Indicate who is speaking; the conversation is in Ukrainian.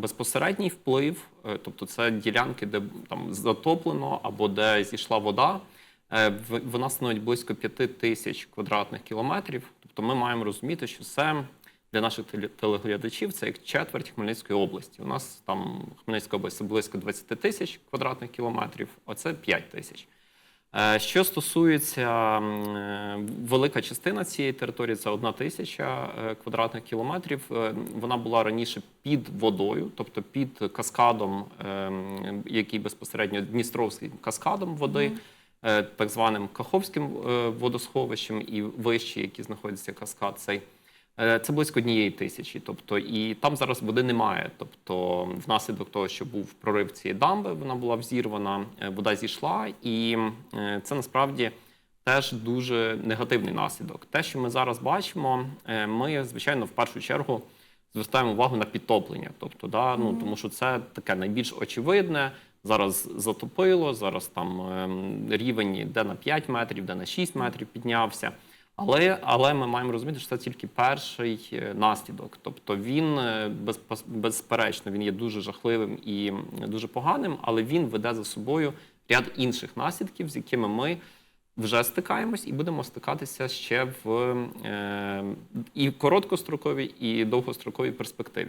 Speaker 1: безпосередній вплив, е, тобто це ділянки, де там затоплено або де зійшла вода, е, вона становить близько 5 тисяч квадратних кілометрів. Тобто ми маємо розуміти, що це для наших теле- телеглядачів це як четверть Хмельницької області. У нас там Хмельницька область це близько 20 тисяч квадратних кілометрів, оце 5 тисяч. Е, Що стосується е, велика частина цієї території, це одна тисяча е, квадратних кілометрів. Вона була раніше під водою, тобто під каскадом, який безпосередньо Дністровським каскадом води, так званим Каховським водосховищем і вище, які знаходяться каскад цей. Е, Це близько однієї тисячі. Тобто, і там зараз води немає. Тобто, внаслідок того, що був прорив цієї дамби, вона була взірвана, е, вода зійшла, і е, це насправді теж дуже негативний наслідок. Те, що ми зараз бачимо, ми звичайно в першу чергу звертаємо увагу на підтоплення. Тобто, да, ну тому що це таке найбільш очевидне. Зараз затопило, зараз там ем, рівень де на 5 метрів, де на 6 метрів піднявся. Але, але ми маємо розуміти, що це тільки перший е, наслідок. Тобто він е, безперечно він є дуже жахливим і дуже поганим, але він веде за собою ряд інших наслідків, з якими ми вже стикаємось і будемо стикатися ще в е, і короткостроковій, і довгостроковій перспективі.